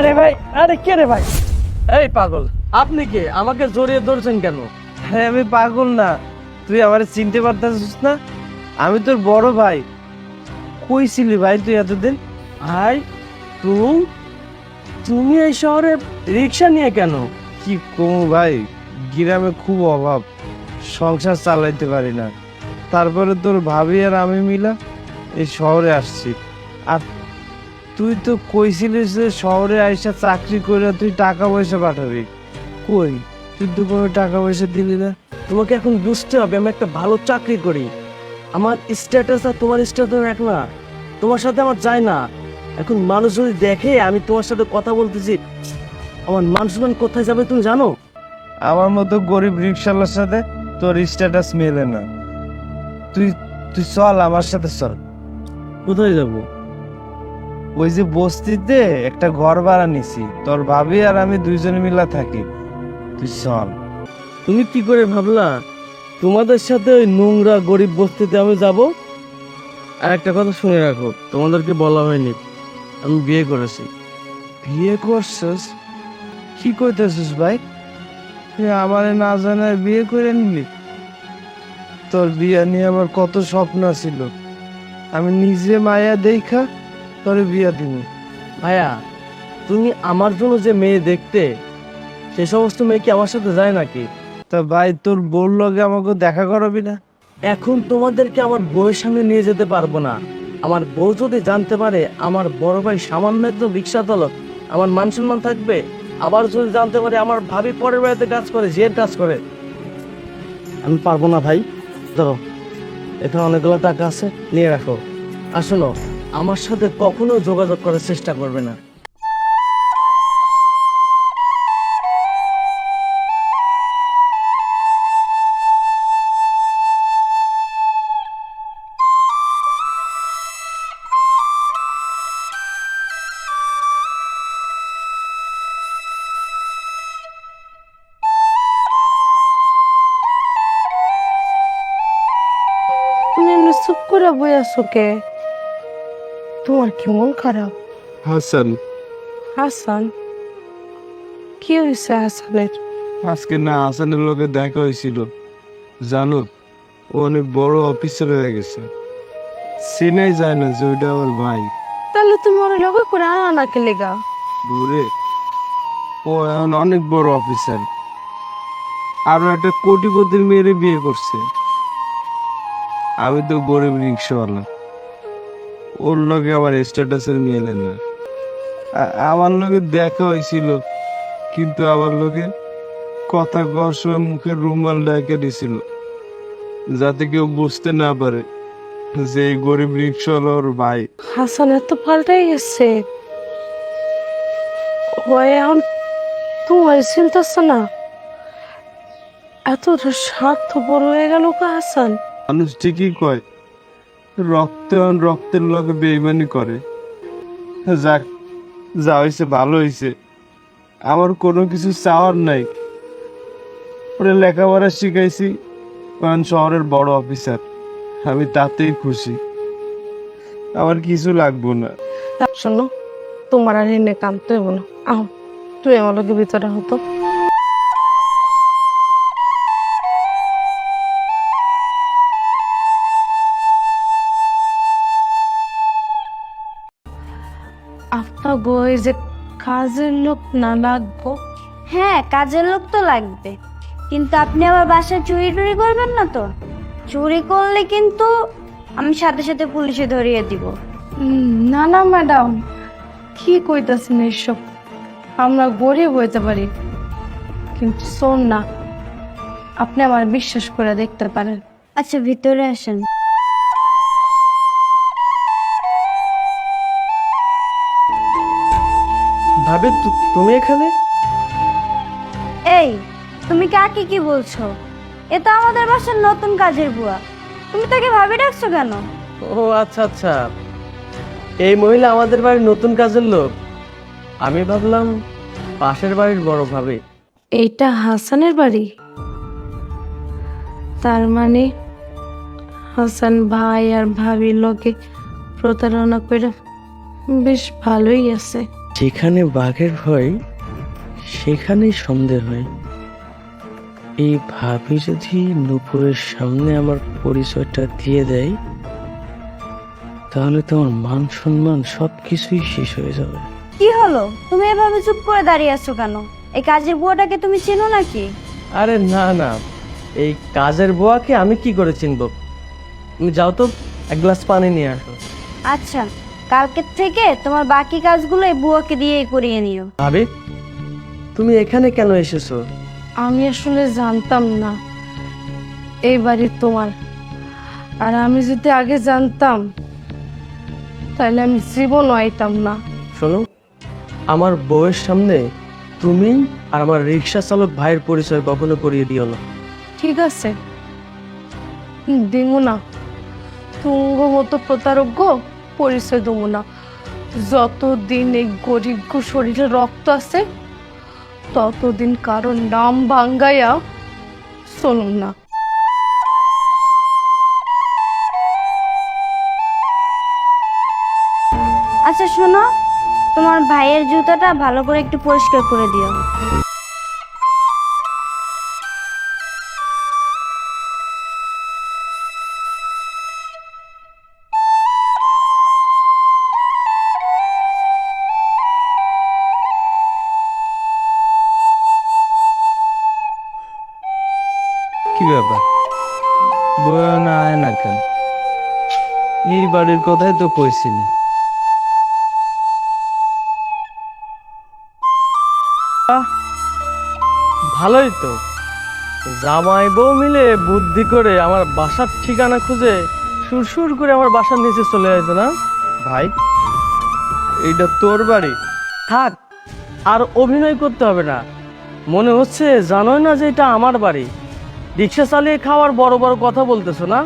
আরে ভাই আরে কে রে ভাই? এই পাগল আপনি কে? আমাকে জড়িয়ে ধরছেন কেন? হ্যাঁ আমি পাগল না তুই আমার চিনতে পারতেছিস না? আমি তোর বড় ভাই। কই ছিলি ভাই তুই এতদিন? ভাই তুমি তুমি এই শহরে রিক্সা নিয়ে কেন? কি কমু ভাই গ্রামে খুব অভাব সংসার চালাইতে পারি না। তারপরে তোর ভাবি আর আমি মিলা এই শহরে আসছি। আর তুই তো কইছিলিস যে শহরে আইসা চাকরি করে তুই টাকা পয়সা পাঠাবি। কই? তুই তো কোনো টাকা পয়সা দিলি না। তোমাকে এখন বুঝতে হবে আমি একটা ভালো চাকরি করি। আমার স্ট্যাটাস আর তোমার স্ট্যাটাস এক না। তোমার সাথে আমার যায় না। এখন মানুষ যদি দেখে আমি তোমার সাথে কথা বলতেছি আমার মান সম্মান কোথায় যাবে তুমি জানো? আমার মতো গরিব রিক্সাওয়ালার সাথে তোর স্ট্যাটাস মেলে না। তুই তুই চল আমার সাথে চল। কোথায় যাব? ওই যে বস্তিতে একটা ঘর ভাড়া নিছি। তোর ভাবি আর আমি দুইজনে মিলা থাকি। তুই চল। তুমি কি করে ভাবলা? তোমাদের সাথে ওই নোংরা গরিব বস্তিতে আমি যাব? আর একটা কথা শুনে রাখো তোমাদেরকে বলা হয়নি। আমি বিয়ে করেছি। বিয়ে করছিস? কি কইতেছিস ভাই? আমারে না জানায় বিয়ে করে নিলি? তোর বিয়ে নিয়ে আমার কত স্বপ্ন ছিল। আমি নিজে মায়া দেখা তোর বিয়া দিব ভাইয়া তুমি আমার জন্য যে মেয়ে দেখতে সে সমস্ত মেয়ে কি আমার সাথে যায় নাকি? তা ভাই তোর বোর লগে আমাকে দেখা করাবি না? এখন তোমাদেরকে আমার বউয়ের সামনে নিয়ে যেতে পারব না। আমার বউ যদি জানতে পারে আমার বড় ভাই সামান্য একজন রিক্সা চালক আমার মান সম্মান থাকবে আবার যদি জানতে পারে আমার ভাবি পরের বাড়িতে কাজ করে যে কাজ করে। আমি পারব না ভাই। ধরো এখানে অনেকগুলো টাকা আছে নিয়ে রাখো। শোনো আমার সাথে কখনো যোগাযোগ করার চেষ্টা করবে না। তুমি এমনি চুপ করে বই আছো কে? তোমার কি মন খারাপ? হাসান। হাসান? কি হয়েছে হাসানের? আজকে না হাসানের লোকে দেখা হয়েছিল। জানো ও অনেক বড় অফিসার হয়ে গেছে। চিনাই যায় না যে ওইটা আমার ভাই। তাহলে তুমি ওর লগে করে আনা না কে লেগা দূরে ও এখন অনেক বড় অফিসার আরও একটা কোটিপতির মেয়েরে বিয়ে করছে। আমি তো গরিব রিক্সাওয়ালা। ওর লগে আমার স্ট্যাটাসের মিলে না। আমার লগে দেখা হয়েছিল কিন্তু আমার লগে কথা কর সময় মুখের রুমাল ডাকে দিছিল যাতে কেউ বুঝতে না পারে যে এই গরিব রিক্সাওয়ালা ওর ভাই। হাসান এত পাল্টাই গেছে। ও এখন তোমার চিন্তাছে না? এতটা স্বার্থপর হয়ে গেল হাসান? মানুষ ঠিকই কয় রক্তে রক্তের লগে বেইমানি করে। যাক, যা হয়েছে ভালো হয়েছে আমার কোনো কিছু চাওয়ার নাই। ওরে লেখাপড়া শিখাইছি, কারণ শহরের বড় অফিসার। আমি তাতেই খুশি। আমার কিছু লাগবো না। শোনো, তোমার আর এনে কামতে হইব না। আহ, তুই আমার লগে ভিতরে হতো আপনার বই যে কাজের লোক না লাগবো? হ্যাঁ কাজের লোক তো লাগবে। কিন্তু আপনি আবার বাসায় চুরি টুরি করবেন না তো? চুরি করলে কিন্তু আমি সাথে সাথে পুলিশে ধরিয়ে দিব। না না ম্যাডাম। কি কইতাছেন এইসব? আমরা গরিব হইতে পারি। কিন্তু শোন না আপনি আমার বিশ্বাস করে দেখতে পারেন। আচ্ছা ভিতরে আসেন। ভাবে তুমি এখানে? এই তুমি কাকে কি বলছো? এ তো আমাদের বাসার নতুন কাজের বুয়া। তুমি তাকে ভাবি ডাকছো কেন? ও আচ্ছা আচ্ছা। এই মহিলা আমাদের বাড়ির নতুন কাজের লোক। আমি ভাবলাম পাশের বাড়ির বড় ভাবে। এইটা হাসানের বাড়ি? তার মানে হাসান ভাই আর ভাবির লোকে প্রতারণা করে বেশ ভালোই আছে। যেখানে বাঘের ভয় সেখানেই সন্দেহ হয়। এই ভাবি যদি নুপুরের সামনে আমার পরিচয়টা দিয়ে দেয় তাহলে তোমার মান সম্মান সব কিছুই শেষ হয়ে যাবে। কি হলো? তুমি এভাবে চুপ করে দাঁড়িয়ে আছো কেন? এই কাজের বুয়াটাকে তুমি চেনো নাকি? আরে না না। এই কাজের বুয়াকে আমি কি করে চিনব? তুমি যাও তো এক গ্লাস পানি নিয়ে আসো। আচ্ছা। কালকের থেকে তোমার বাকি কাজগুলো এই বুয়াকে দিয়েই করিয়ে নিও। ভাবি তুমি এখানে কেন এসেছ? আমি আসলে জানতাম না এই বাড়ি তোমার। আর আমি যদি আগে জানতাম তাহলে আমি জীবন আইতাম না। শোনো আমার বউয়ের সামনে তুমি আর আমার রিক্সা চালক ভাইয়ের পরিচয় কখনো করিয়ে দিও না। ঠিক আছে। দিমু না। তুঙ্গ মতো প্রতারজ্ঞ পরিচয় দেবো না। যতদিন এই গরিব শরীরে রক্ত আছে, ততদিন কারণ নাম ভাঙ্গাইয়া চলুন না। আচ্ছা শোনো, তোমার ভাইয়ের জুতাটা ভালো করে একটু পরিষ্কার করে দিও। বাড়ির কথাই তো কইছিলি। ভালোই তো। জামাই বউ মিলে বুদ্ধি করে আমার বাসার ঠিকানা খুঁজে সুরসুর করে আমার বাসার নিচে চলে আসে না? ভাই এইটা তোর বাড়ি? থাক আর অভিনয় করতে হবে না। মনে হচ্ছে জানোই না যে এটা আমার বাড়ি। রিক্সা চালিয়ে খাওয়ার বড় বড় কথা বলতেছো না?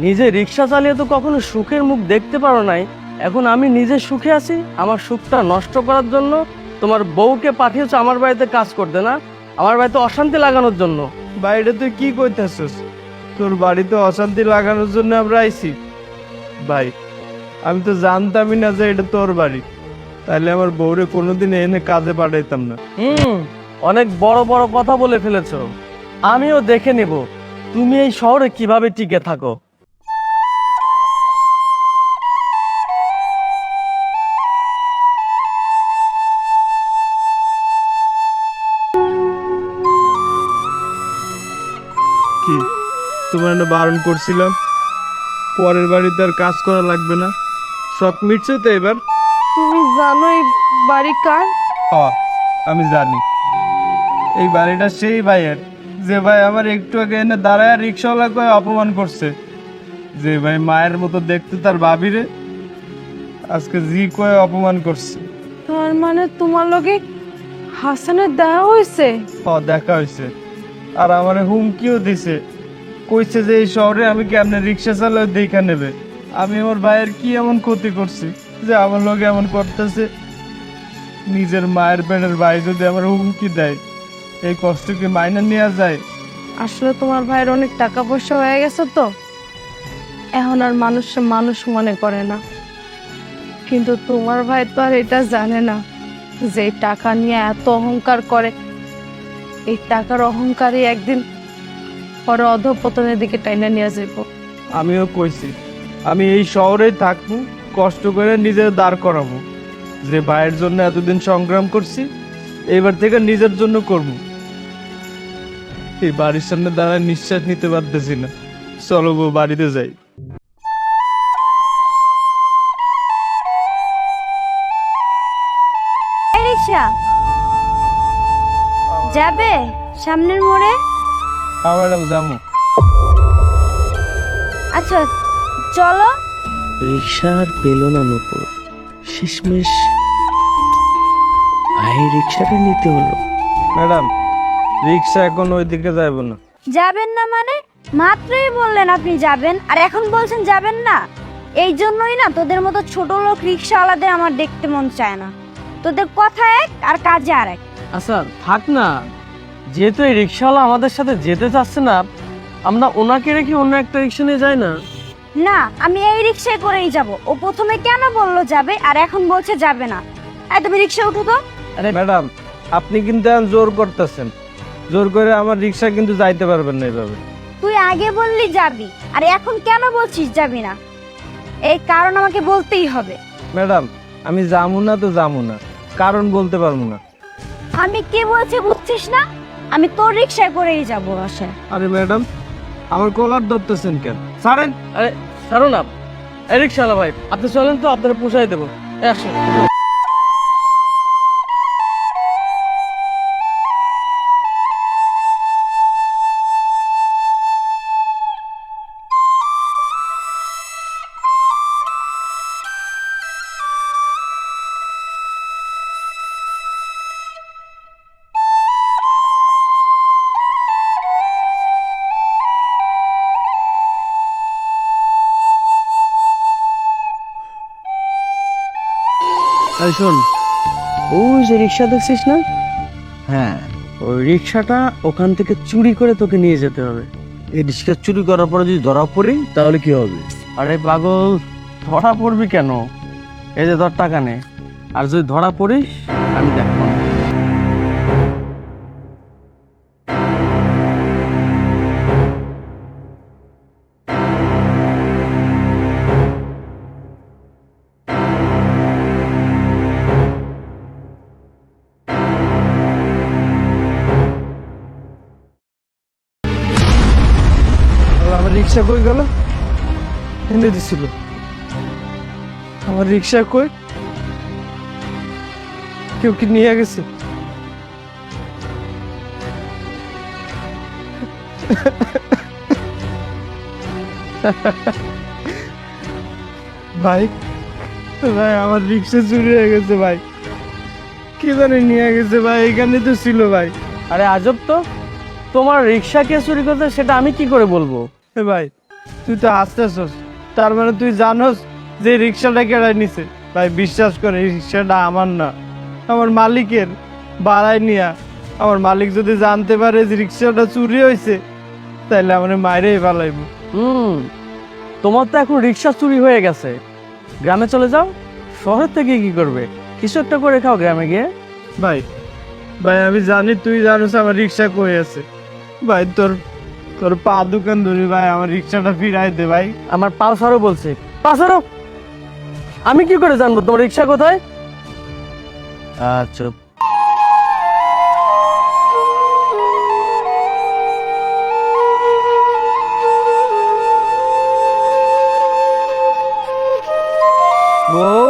নিজে রিক্সা চালিয়ে তো কখনো সুখের মুখ দেখতে পারো নাই। এখন আমি নিজে সুখে আছি আমার সুখটা নষ্ট করার জন্য তোমার বউকে পাঠিয়েছো আমার বাড়িতে কাজ করতে না? আমার বাড়িতে অশান্তি লাগানোর জন্য। বাইরে তুই কি কইতেছিস? তোর বাড়িতে অশান্তি লাগানোর জন্য আমরা আইছি। ভাই আমি তো জানতামই না যে এটা তোর বাড়ি। তাহলে আমার বউরে কোনোদিন এনে কাজে পাঠাইতাম না। হুম অনেক বড় বড় কথা বলে ফেলেছো। আমিও দেখে নেব তুমি এই শহরে কীভাবে টিকে থাকো। তোমার না বারণ করছিলাম। পরের বাড়িতে আর কাজ করা লাগবে না। শখ মিটছে তো এবার। তুমি জানো এই বাড়ি কার? হ আমি জানি। এই বাড়িটা সেই ভাইয়ের। যে ভাই আমার একটু আগে এনে দাঁড়ায় রিক্সাওয়ালা করে অপমান করছে। যে ভাই মায়ের মতো দেখতে তার ভাবিরে আজকে জি কয়ে অপমান করছে। তার মানে তোমার লগে হাসানের দেওয়া হয়েছে? হ দেখা হয়েছে। আর আমার হুমকিও দিছে। কইছে যে এই শহরে আমি কেমনে রিক্সা চালায় দেখা নেবে? আমি আমার ভাইয়ের কি এমন ক্ষতি করছি যে আমার লোক এমন করতেছে? নিজের মায়ের পেটের ভাই যদি আমার হুমকি দেয়, এই কষ্ট কি মাইনে নেওয়া যায়? আসলে তোমার ভাইয়ের অনেক টাকা পয়সা হয়ে গেছে তো। এখন আর মানুষ মানুষ মনে করে না। কিন্তু তোমার ভাই তো আর এটা জানে না যে টাকা নিয়ে এত অহংকার করে। এই টাকার অহংকারই একদিন পরে অধপতনের দিকে টাইনা নিয়ে যাব আমিও কইছি আমি এই শহরেই থাকব কষ্ট করে নিজের দাঁড় করাবো। যে ভাইয়ের জন্য এতদিন সংগ্রাম করছি এবার থেকে নিজের জন্য করব। এই বাড়ির সামনে দাঁড়ায় নিঃশ্বাস নিতে পারতেছি না। চলো বউ বাড়িতে যাই। যাবে সামনের মোড়ে? যাব আচ্ছা চলো। রিক্সা আর পেল না নুপুর। শেষমেশ ভাই রিক্সাটা নিতে হলো। ম্যাডাম রিক্সা এখন ওইদিকে যাইব না। যাবেন না মানে? মাত্রই বললেন আপনি যাবেন আর এখন বলছেন যাবেন না। এই জন্যই না তোদের মতো ছোট লোক রিক্সাওয়ালাদের আমার দেখতে মন চায় না। তোদের কথা এক আর কাজে আর এক। আচ্ছা থাক না। যেহেতু এই রিক্সাওয়ালা আমাদের সাথে যেতে চাচ্ছে না আমরা ওনাকে রেখে অন্য একটা রিক্সা নিয়ে যাই না? না আমি এই রিক্সায় করেই যাব। ও প্রথমে কেন বলল যাবে আর এখন বলছে যাবে না? এই তুমি রিক্সা উঠো তো। আরে ম্যাডাম আপনি কিন্তু এখন জোর করতেছেন। জোর করে আমার রিক্সা কিন্তু যাইতে পারবেন না এইভাবে। তুই আগে বললি যাবি আর এখন কেন বলছিস যাবি না? এই কারণ আমাকে বলতেই হবে। ম্যাডাম আমি যামু না তো যামু না। কারণ বলতে পারব না। আমি কি বলছি বুঝছিস না? আমি তোর রিক্সায় করেই যাব বাসায় আরে ম্যাডাম আমার কলার ধরতেছেন কেন? সারেন আরে সারো না। রিক্সা রিক্সাওয়ালা ভাই আপনি চলেন তো আপনার পোষায় দেবো। এই আসেন শোন। ওই যে রিক্সা দেখছিস না? হ্যাঁ। ওই রিক্সাটা ওখান থেকে চুরি করে তোকে নিয়ে যেতে হবে। এই রিক্সা চুরি করার পরে যদি ধরা পড়ি তাহলে কি হবে? আরে পাগল ধরা পড়বি কেন? এই যে ধর টাকা নে। আর যদি ধরা পড়িস আমি দেখব। এনে দিছিল। আমার রিক্সা কই? কেউ কি নিয়ে গেছে? ভাই ভাই আমার রিক্সা চুরি হয়ে গেছে ভাই। কি জানি নিয়ে গেছে ভাই এখানে তো ছিল ভাই। আরে আজব তো। তোমার রিক্সা কে চুরি করতে সেটা আমি কি করে বলব? ভাই তুই তো হাসতেছস তার মানে তুই জানোস যে রিক্সাটা কেড়াই নিছে। ভাই বিশ্বাস করে এই রিক্সাটা আমার না। আমার মালিকের বাড়ায় নিয়া। আমার মালিক যদি জানতে পারে যে রিক্সাটা চুরি হয়েছে তাহলে আমার মায়েরই পালাইব হুম তোমার তো এখন রিক্সা চুরি হয়ে গেছে। গ্রামে চলে যাও শহর থেকে কি করবে? কিছু একটা করে খাও গ্রামে গিয়ে। ভাই ভাই আমি জানি তুই জানোস আমার রিক্সা কই আছে। ভাই তোর তোর পা দোকান ধরি ভাই আমার রিক্সাটা ফিরাই দে ভাই। আমার পালসারও বলছে। পালসারও আমি কি করে জানব তোমার রিক্সা কোথায়? আচ্ছা বউ?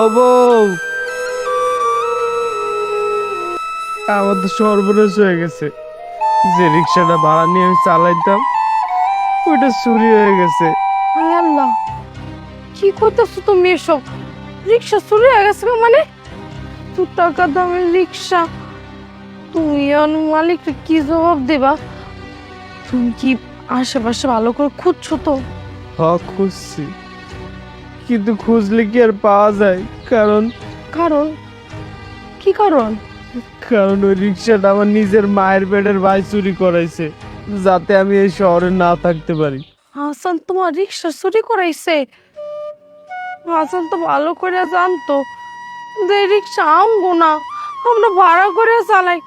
ও বউ! আমার তো সর্বনাশ হয়ে গেছে। যে রিক্সাটা ভাড়া নিয়ে আমি চালাইতাম ওইটা চুরি হয়ে গেছে। হায় আল্লাহ কি করতেছো তুমি এসব? রিক্সা চুরি হয়ে গেছে মানে? দু টাকা দামের রিক্সা তুমি আর মালিককে কি জবাব দেবা? তুমি কি আশেপাশে ভালো করে খুঁজছো তো? হ খুঁজছি। কিন্তু খুঁজলে কি আর পাওয়া যায়? কারণ কারণ? কি কারণ? কারণ ওই রিক্সাটা আমার নিজের মায়ের পেটের ভাই চুরি করাইছে, যাতে আমি এই শহরে না থাকতে পারি। হাসান তোমার রিক্সা চুরি করাইছে? হাসান তো ভালো করে জানতো যে রিক্সা আমগো না, আমরা ভাড়া করে চালাই।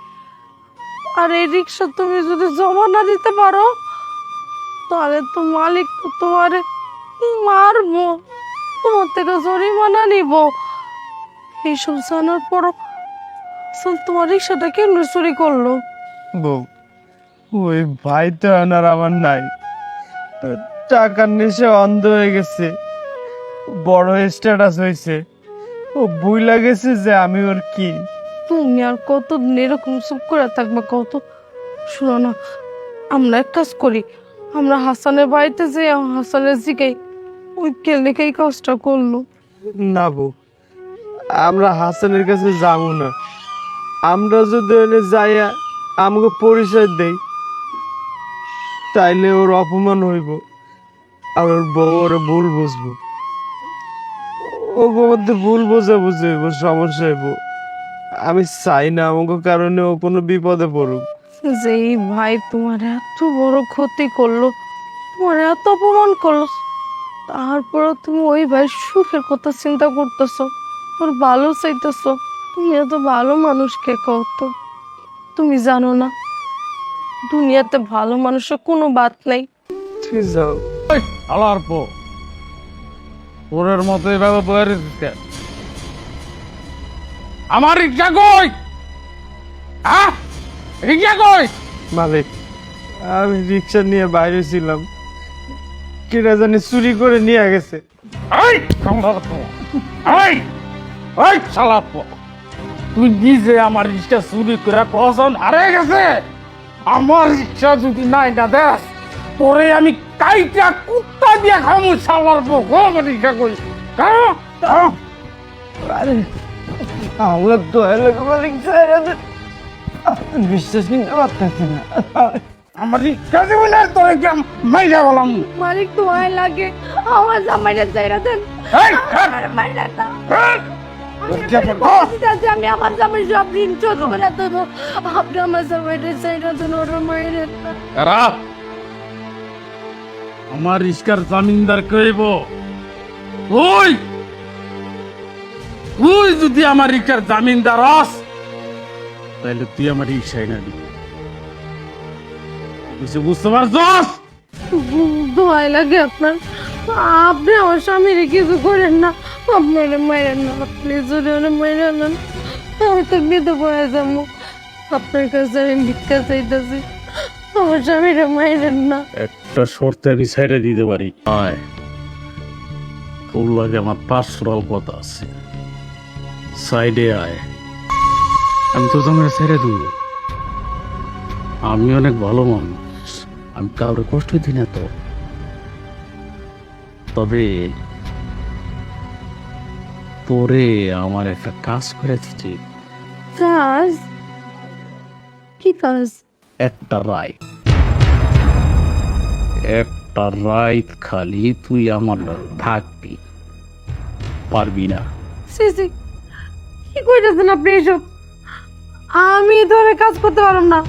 আর এই রিক্সা তুমি যদি জমা না দিতে পারো, তাহলে তো মালিক তো তোমার মারবো, তোমার থেকে জরিমানা নিব। এইসব জানার পরও হাসান তোমার রিক্সাটা কেন চুরি করল? বউ ওই ভাই তো আর আমার নাই। টাকার নেশে অন্ধ হয়ে গেছে। বড় স্ট্যাটাস হয়েছে। ও বুইলা গেছে যে আমি ওর কি। তুমি আর কতদিন এরকম চুপ করে থাকবে কত? শুনো না আমরা এক কাজ করি। আমরা হাসানের বাড়িতে যে হাসানের জিগাই ওই কে লেখে এই কাজটা করল। না বউ আমরা হাসানের কাছে যাব না। আমরা যদি ওখানে যাইয়া আমাকে পরিচয় দেই, তাইলে ওর অপমান হইব, আর ওর বউ ওর ভুল বুঝব। ও মধ্যে ভুল বোঝা বুঝে হইব, সমস্যা হইব। আমি চাই না আমাকে কারণে ও কোনো বিপদে পড়ুক। যে ভাই তোমার এত বড় ক্ষতি করল, তোমার এত অপমান করল তারপরে তুমি ওই ভাই সুখের কথা চিন্তা করতেছো, ওর ভালো চাইতেছ। তুমি এত ভালো মানুষকে কত তুমি জানো না দুনিয়াতে ভালো মানুষের কোনো বাত নাই। তুই যাও। আলার পো। ওরের মতো এভাবে বয়ে রেখেছে আমার রিক্সা কই? হ্যাঁ? রিক্সা কই? মালিক আমি রিক্সা নিয়ে বাইরে ছিলাম। কেনা জানি চুরি করে নিয়ে গেছে। এই এই পো। তুই নিজে আমার রিক্সা চুরি করে কখন হারে গেছে? আমার রিক্সা যদি নাই না দেস তোরে আমি কাইটা কুত্তা দিয়ে খামু গো আমার রিক্সা কারও আরে আমার দয়া লাগে মালিক ছাইরা দেন। আমি বিশ্বাস কিনতে পারতেছি না। আমার রিক্সা দেবো না তোরে কি মাইরা বলাম মালিক তোমায় লাগে। আমার জামাইটা চাইরা দেন। আমার মাইরা আমি আমার জামাই সব ঋণ শোধ করে দেবো। আপনি আমার জামাইটা চাইরা দেন ওর মাইরা আমার রিস্কার জামিনদার কইব ওই! তুই যদি আমার রিক্সার জামিনদার হস তাহলে তুই আমার রিক্সায় না দিবি। কিছু বুঝতে পারছস? দোয়াই লাগে আপনার। আপনি আমার স্বামীর কিছু করেন না। আপনার মাইরেন না প্লিজ ওরে মাইরেন না আমি তো বেঁধে পড়ে যাব। আপনার কাছে আমি ভিক্ষা চাইতেছি, আমার স্বামীরা মাইরেন না। একটা শর্তে আমি সাইডে দিতে পারি। আয়, তোর লাগে আমার পার্সোনাল কথা আছে। সাইডে আয়। আমি তো তোমার ছেড়ে দেবো। আমি অনেক ভালো মানুষ। আমি কাউরে কষ্ট দিই না তো। তবে তোরে আমার একটা কাজ করে দিচ্ছি কাজ? কি কাজ? একটা রায়। একটা রাইত খালি তুই আমার থাকবি। পারবি না। সিসি কি কইতেছেন আপনি এসব? আমি ধরে কাজ করতে পারলাম না।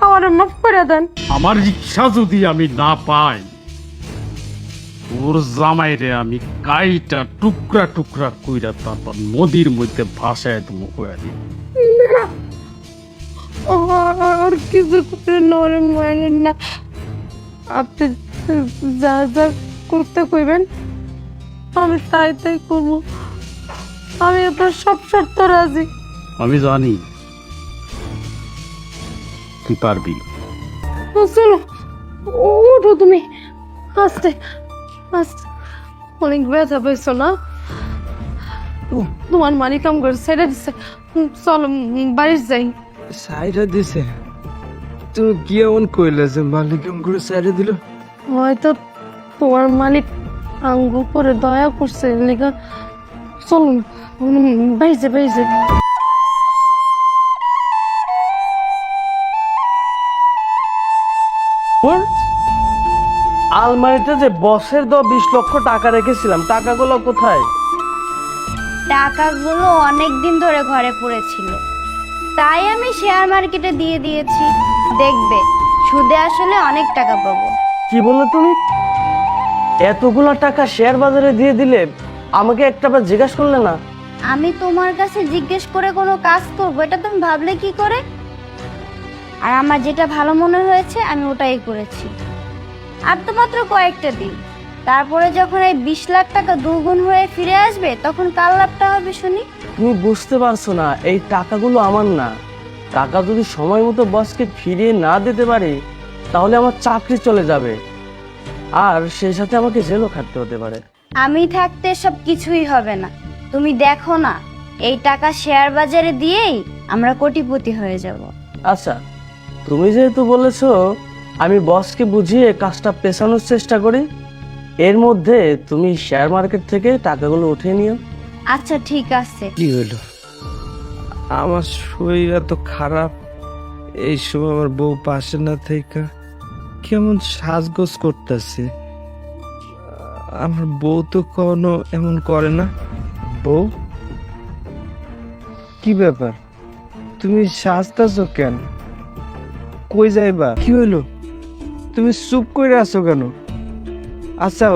আমার মাফ করে দেন। আমার রিক্সা যদি আমি না পাই ওর জামাইরে আমি কাইটা টুকরা টুকরা কইরা তারপর নদীর মধ্যে ভাসায় তুমি কইরা দিই। আর কিছু করেন না ওরে মারেন না। আপনি যা যা করতে কইবেন আমি তাই তাই করব। আমি আপনার সব শর্ত রাজি। আমি জানি তুই পারবি। চলো উঠো তুমি। আস্তে। অনেক ব্যথা পেয়েছ না? তোমার মালিক কাম করে ছেড়ে দিচ্ছে চলো উম, বাড়ি যাই। সাইরা দিছে? তুমি কি এমন কইলে যে মালিক এমন করে সাইরা দিল? হয়তো তোমার মালিক আঙ্গ করে দয়া করছে লেখা চলুন বাইজে বাইজে আলমারিতে যে বসের দ বিশ লক্ষ টাকা রেখেছিলাম টাকাগুলো কোথায়? টাকাগুলো অনেক দিন ধরে ঘরে পড়েছিল। তাই আমি শেয়ার মার্কেটে দিয়ে দিয়েছি। দেখবে সুদে আসলে অনেক টাকা পাবো। কি বললে তুমি? এতগুলো টাকা শেয়ার বাজারে দিয়ে দিলে আমাকে একটা বার জিজ্ঞাসা করলে না? আমি তোমার কাছে জিজ্ঞেস করে কোনো কাজ করব এটা তুমি ভাবলে কি করে? আর আমার যেটা ভালো মনে হয়েছে আমি ওটাই করেছি। আর তো মাত্র কয়েকটা দিন। তারপরে যখন এই বিশ লাখ টাকা দুগুণ হয়ে ফিরে আসবে তখন কার লাভটা হবে শুনি? তুমি বুঝতে পারছ না এই টাকাগুলো আমার না। টাকা যদি সময় মতো বসকে ফিরিয়ে না দিতে পারি তাহলে আমার চাকরি চলে যাবে। আর সেই সাথে আমাকে জেলও খাটতে হতে পারে। আমি থাকতে সব কিছুই হবে না। তুমি দেখো না এই টাকা শেয়ার বাজারে দিয়েই আমরা কোটিপতি হয়ে যাব। আচ্ছা তুমি যেহেতু বলেছ আমি বসকে বুঝিয়ে কাজটা পেছানোর চেষ্টা করি। এর মধ্যে তুমি শেয়ার মার্কেট থেকে টাকাগুলো উঠিয়ে নিও। আচ্ছা ঠিক আছে। কি হলো আমার শরীর এত খারাপ। এই সময় আমার বউ পাশে না থেকে কেমন সাজগোজ করতেছে। আমার বউ তো কোনো এমন করে না। বউ? কি ব্যাপার? তুমি সাজতাছো কেন? কই যাইবা? কি হইল? তুমি চুপ করে আছো কেন? আচ্ছা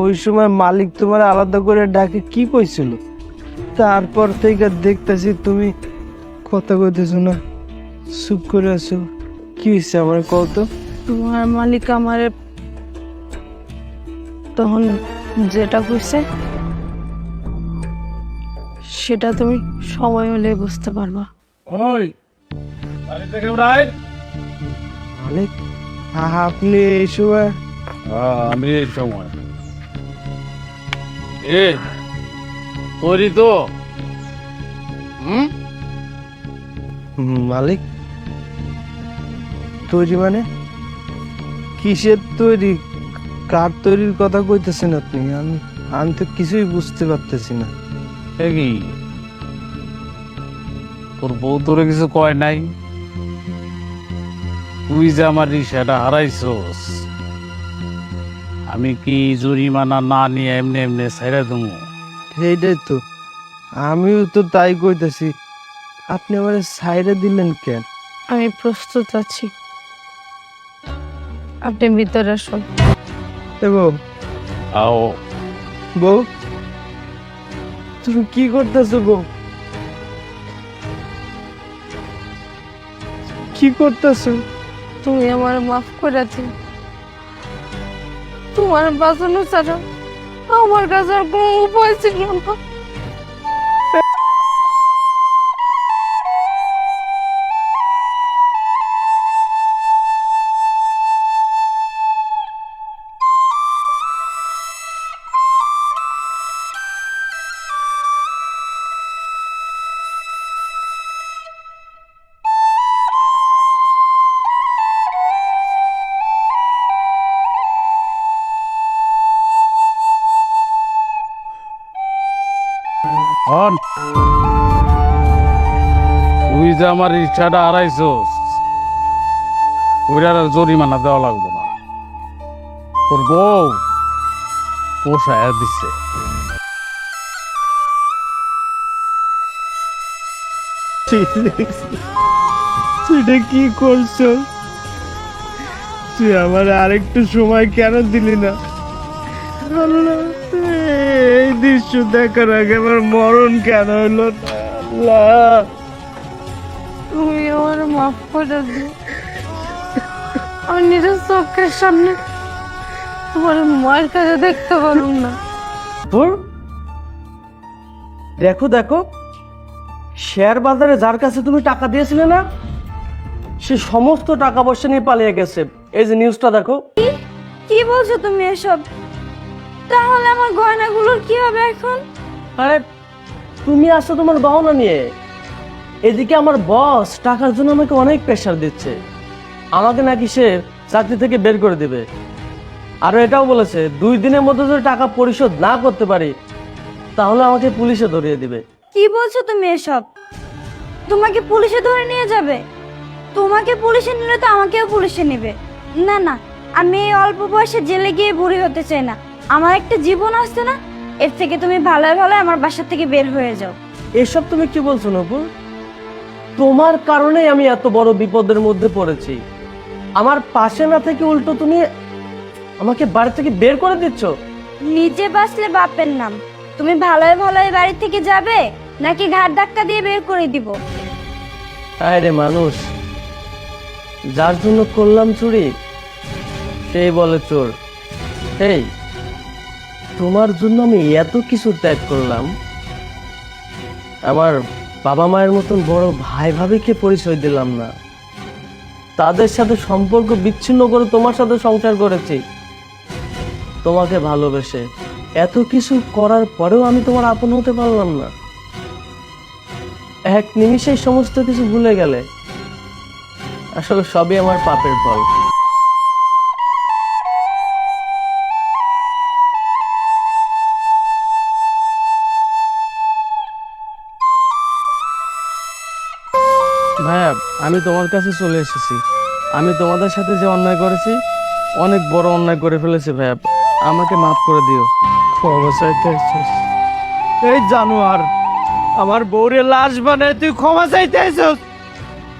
ওই সময় মালিক তোমার আলাদা করে ডাকে কি কইছিল? তারপর থেকে দেখতেছি তুমি কথা কইতেছো না। চুপ করে আছো। কি হয়েছে আমার কত তোমার মালিক আমার তখন যেটা কইছে সেটা তুমি সময় হলে বুঝতে পারবা। ওই থেকে উড়াই। মালিক? আপনি এই সময়? আমি এই সময়। এ করি তো। মালিক। তৈরি মানে? কিসের তৈরি? কার তৈরির কথা কইতেছেন আপনি? আমি আমি তো কিছুই বুঝতে পারতেছি না। কি? তোর বউ তোরে কিছু কয় নাই? তুই যে আমার রিক্সাটা হারাইছস আমি কি জরিমানা না নিয়ে এমনি এমনি ছেড়ে দেবো? সেইটাই তো। আমিও তো তাই কইতেছি। আপনি আমার সাইডে দিলেন কেন? আমি প্রস্তুত আছি। আপনি ভিতরে আসুন। এ বউ। আও। বউ তুমি কি করতেছো বউ? কি করতেছো? তুমি আমার মাফ করে দিও। তোমার বাঁচানো ছাড়া আমার কাছে আর কোনো উপায় ছিল না। হন। তুই যে আমার রিক্সাটা হারাইছস, ওইটার আর জরিমানা দেওয়া লাগবে না। তোর বউ পোষায় তুই কি করছ তুই আমার আরেকটু সময় কেন দিলি না। দৃশ্য দেখার আগে আমার মরণ কেন হলো? তুমি আমার মাফ করে দিও। আমি নিজের চোখের সামনে তোমার মায়ের কাছে দেখতে পারুম না। তোর? দেখো দেখো। শেয়ার বাজারে যার কাছে তুমি টাকা দিয়েছিলে না সে সমস্ত টাকা পয়সা নিয়ে পালিয়ে গেছে। এই যে নিউজটা দেখো। কি? বলছো তুমি এসব? তাহলে আমার হবে এখন? আরে তুমি আসছো তোমার গহনা নিয়ে। এদিকে আমার বস টাকার জন্য আমাকে অনেক প্রেশার দিচ্ছে। আমাকে নাকি সে চাকরি থেকে বের করে দেবে। আর এটাও বলেছে দুই দিনের মধ্যে যদি টাকা পরিশোধ না করতে পারি তাহলে আমাকে পুলিশে ধরিয়ে দিবে। কি বলছো তুমি এসব? তোমাকে পুলিশে ধরে নিয়ে যাবে? তোমাকে পুলিশে নিলে তো আমাকেও পুলিশে নেবে। না না আমি এই অল্প বয়সে জেলে গিয়ে বুড়ি হতে চাই না। আমার একটা জীবন আসছে না? এর থেকে তুমি ভালো ভালো আমার বাসা থেকে বের হয়ে যাও। এসব তুমি কি বলছো নপুর তোমার কারণেই আমি এত বড় বিপদের মধ্যে পড়েছি। আমার পাশে না থেকে উল্টো তুমি আমাকে বাড়ি থেকে বের করে দিচ্ছ? নিজে বাঁচলে বাপের নাম। তুমি ভালোই ভালোই বাড়ি থেকে যাবে নাকি ঘাট ধাক্কা দিয়ে বের করে দিব? আয় রে মানুষ যার জন্য করলাম চুরি সেই বলে চোর। এই তোমার জন্য আমি এত কিছু ত্যাগ করলাম। আমার বাবা মায়ের মতন বড় ভাই ভাবিকে পরিচয় দিলাম না। তাদের সাথে সম্পর্ক বিচ্ছিন্ন করে তোমার সাথে সংসার করেছি। তোমাকে ভালোবেসে এত কিছু করার পরেও আমি তোমার আপন হতে পারলাম না। এক নিমিষেই সমস্ত কিছু ভুলে গেলে। আসলে সবই আমার পাপের ফল। ভাইয়া, আমি তোমার কাছে চলে এসেছি। আমি তোমাদের সাথে যে অন্যায় করেছি, অনেক বড় অন্যায় করে ফেলেছি ভাইয়া। আমাকে মাফ করে দিও। ক্ষমা এই জানোয়ার, আমার বউরে লাশ বানায় তুই ক্ষমা চাইতে আসছিস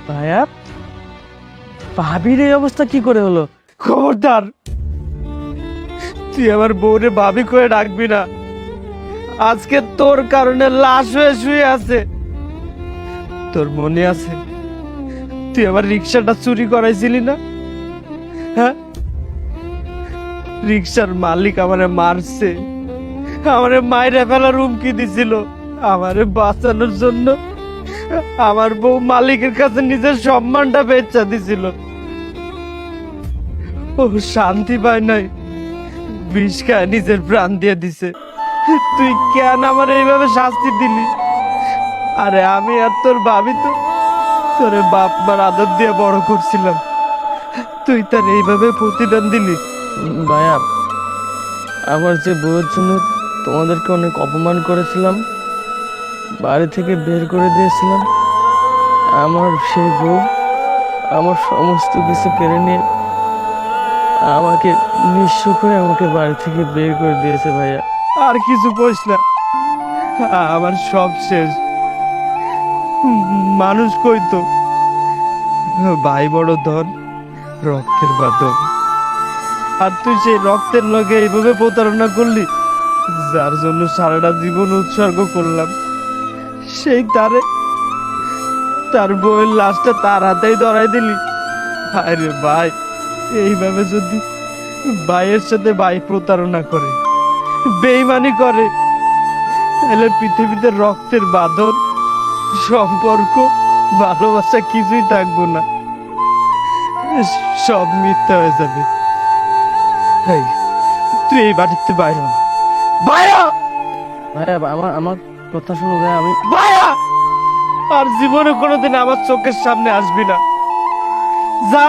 ভাইয়া, ভাবির এই অবস্থা কি করে হলো? খবরদার, তুই আমার বউরে ভাবি করে ডাকবি না। আজকে তোর কারণে লাশ হয়ে শুয়ে আছে। তোর মনে আছে? তুই আমার রিক্সাটা চুরি করাইছিলি না? হ্যাঁ? রিক্সার মালিক আমারে মারছে। আমারে মায়ের ফেলার হুমকি দিছিল। আমারে বাঁচানোর জন্য আমার বউ মালিকের কাছে নিজের সম্মানটা বেচা দিছিল। ও শান্তি পায় নাই। বিষ খায় নিজের প্রাণ দিয়ে দিছে। তুই কেন আমার এইভাবে শাস্তি দিলি? আরে আমি আর তোর ভাবি তো তোরে বাপ মার আদর দিয়ে বড় করছিলাম। তুই তার এইভাবে প্রতিদান দিলি। ভাইয়া আমার যে বউয়ের জন্য তোমাদেরকে অনেক অপমান করেছিলাম বাড়ি থেকে বের করে দিয়েছিলাম আমার সেই বউ আমার সমস্ত কিছু কেড়ে নিয়ে আমাকে নিঃস্ব করে আমাকে বাড়ি থেকে বের করে দিয়েছে ভাইয়া। আর কিছু কইস না আমার সব শেষ। মানুষ কইতো ভাই বড় ধন, রক্তের বাদন। আর তুই সেই রক্তের লগে এইভাবে প্রতারণা করলি, যার জন্য সারাটা জীবন উৎসর্গ করলাম। সেই তারে, তার বউয়ের লাশটা তার হাতেই ধরাই দিলি। আরে ভাই, এইভাবে যদি ভাইয়ের সাথে ভাই প্রতারণা করে, বেইমানি করে, তাহলে পৃথিবীতে রক্তের বাঁধন সম্পর্ক ভালোবাসা কিছুই থাকব না। সব মিথ্যা হয়ে যাবে। এই, তুই এই বাড়িতে বাইরে। বাইরে ভাইয়া আমার আমার কথা শুনো আমি আর জীবনে কোনোদিন আমার চোখের সামনে আসবি না। যা